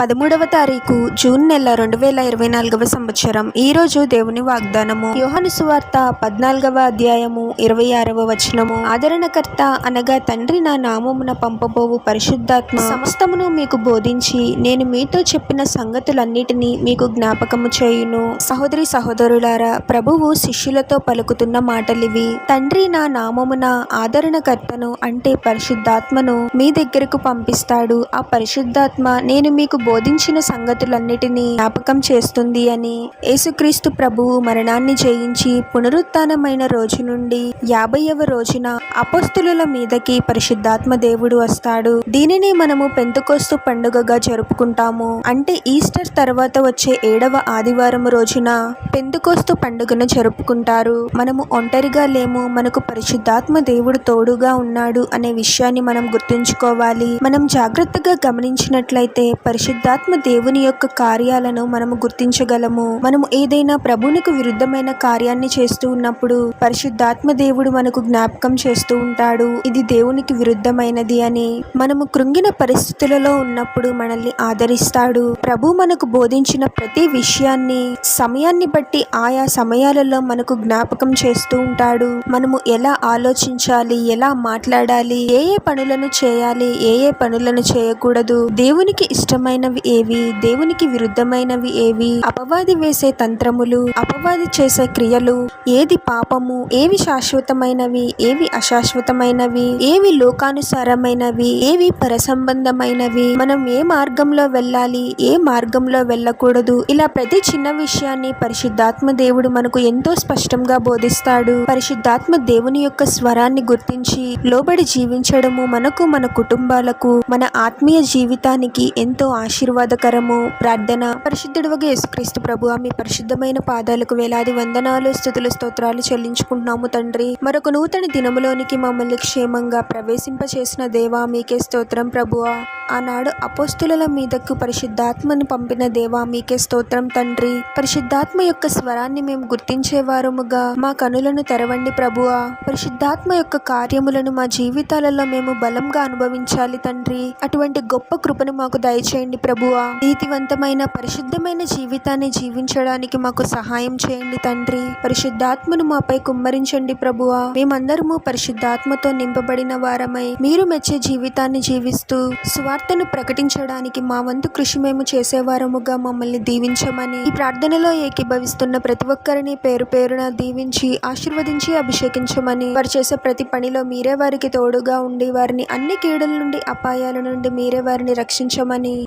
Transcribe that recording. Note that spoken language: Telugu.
పదమూడవ తారీఖు జూన్ నెల రెండు వేల ఇరవై నాలుగవ సంవత్సరం. ఈ రోజు దేవుని వాగ్దానము. యోహను సువార్త పద్నాలుగవ అధ్యాయము ఇరవై ఆరవ వచనము. ఆదరణకర్త అనగా తండ్రి నా నామమున పంపబోవు పరిశుద్ధాత్మ. సమస్తమును మీకు బోధించి నేను మీతో చెప్పిన సంగతులన్నిటినీ మీకు జ్ఞాపకము చేయును. సహోదరి సహోదరులారా ప్రభువు శిష్యులతో పలుకుతున్న మాటలివి. తండ్రి నా నామమున ఆదరణకర్తను అంటే పరిశుద్ధాత్మను మీ దగ్గరకు పంపిస్తాడు. ఆ పరిశుద్ధాత్మ నేను మీకు బోధించిన సంగతులన్నిటినీ జ్ఞాపకం చేస్తుంది అని యేసుక్రీస్తు ప్రభువు మరణాన్ని జయించి పునరుత్నమైన రోజు నుండి యాభైవ రోజున అపస్తుల మీదకి పరిశుద్ధాత్మ దేవుడు వస్తాడు. దీనిని మనము పెంతుకోస్తు పండుగగా జరుపుకుంటాము. అంటే ఈస్టర్ తర్వాత వచ్చే ఏడవ ఆదివారం రోజున పెంతుకోస్తు పండుగను జరుపుకుంటారు. మనము ఒంటరిగా లేము మనకు పరిశుద్ధాత్మ దేవుడు తోడుగా ఉన్నాడు అనే విషయాన్ని మనం గుర్తుంచుకోవాలి. మనం జాగ్రత్తగా గమనించినట్లయితే పరిశుద్ధాత్మ దేవుని యొక్క కార్యాలను మనము గుర్తించగలము. మనము ఏదైనా ప్రభునికి విరుద్ధమైన కార్యాన్ని చేస్తూ ఉన్నప్పుడు పరిశుద్ధాత్మ దేవుడు మనకు జ్ఞాపకం చేస్తూ ఉంటాడు. ఇది దేవునికి విరుద్ధమైనది అని. మనము కృంగిన పరిస్థితులలో ఉన్నప్పుడు మనల్ని ఆదరిస్తాడు. ప్రభు మనకు బోధించిన ప్రతి విషయాన్ని సమయాన్ని బట్టి ఆయా సమయాలలో మనకు జ్ఞాపకం చేస్తూ ఉంటాడు. మనము ఎలా ఆలోచించాలి ఎలా మాట్లాడాలి ఏ ఏ పనులను చేయాలి ఏ ఏ పనులను చేయకూడదు. దేవునికి ఇష్టమైన విరుద్ధమైనవి ఏవి? దేవునికి విరుద్ధమైనవి ఏవి? అపవాది వేసే తంత్రములు అపవాది చేసే క్రియలు ఏది పాపము? ఏవి శాశ్వతమైనవి? ఏవి అశాశ్వతమైనవి? ఏవి లోకానుసారమైనవి? ఏవి పరసంబంధమైనవి? మనం ఏ మార్గంలో వెళ్ళాలి? ఏ మార్గంలో వెళ్ళకూడదు? ఇలా ప్రతి చిన్న విషయాన్ని పరిశుద్ధాత్మ దేవుడు మనకు ఎంతో స్పష్టంగా బోధిస్తాడు. పరిశుద్ధాత్మ దేవుని యొక్క స్వరాన్ని గుర్తించి లోబడి జీవించడము మనకు మన కుటుంబాలకు మన ఆత్మీయ జీవితానికి ఎంతో ఆశీర్వాదకరము ప్రార్థన పరిశుద్ధుడువగా యేసుక్రీస్తు ప్రభు మీ పరిశుద్ధమైన పాదాలకు వేలాది వందనాలు స్థుతులు స్తోత్రాలు చెల్లించుకుంటున్నాము తండ్రి. మరొక నూతన దినములోనికి మమ్మల్ని క్షేమంగా ప్రవేశింపచేసిన దేవా మీకే స్తోత్రం ప్రభువా ఆనాడు అపోస్తుల మీదకు పరిశుద్ధాత్మను పంపిన దేవా మీకే స్తోత్రం తండ్రి. పరిశుద్ధాత్మ యొక్క స్వరాన్ని మేము గుర్తించేవారముగా మా కనులను తెరవండి ప్రభువా పరిశుద్ధాత్మ యొక్క కార్యములను మా జీవితాలలో మేము బలంగా అనుభవించాలి తండ్రి. అటువంటి గొప్ప కృపను మాకు దయచేయండి. ప్రభువా. నీతివంతమైన పరిశుద్ధమైన జీవితాన్ని జీవించడానికి మాకు సహాయం చేయండి తండ్రి. పరిశుద్ధాత్మను మాపై కుమ్మరించండి ప్రభువా. మేమందరము పరిశుద్ధాత్మతో నింపబడిన వారమై మీరు మెచ్చే జీవితాన్ని జీవిస్తూ స్వార్థను ప్రకటించడానికి మా వంతు కృషి మేము చేసేవారముగా మమ్మల్ని దీవించమని ఈ ప్రార్థనలో ఏకీభవిస్తున్న ప్రతి ఒక్కరిని పేరు పేరున దీవించి ఆశీర్వదించి అభిషేకించమని వారు చేసే ప్రతి పనిలో మీరే వారికి తోడుగా ఉండి వారిని అన్ని కీడుల నుండి అపాయాల నుండి మీరే వారిని రక్షించమని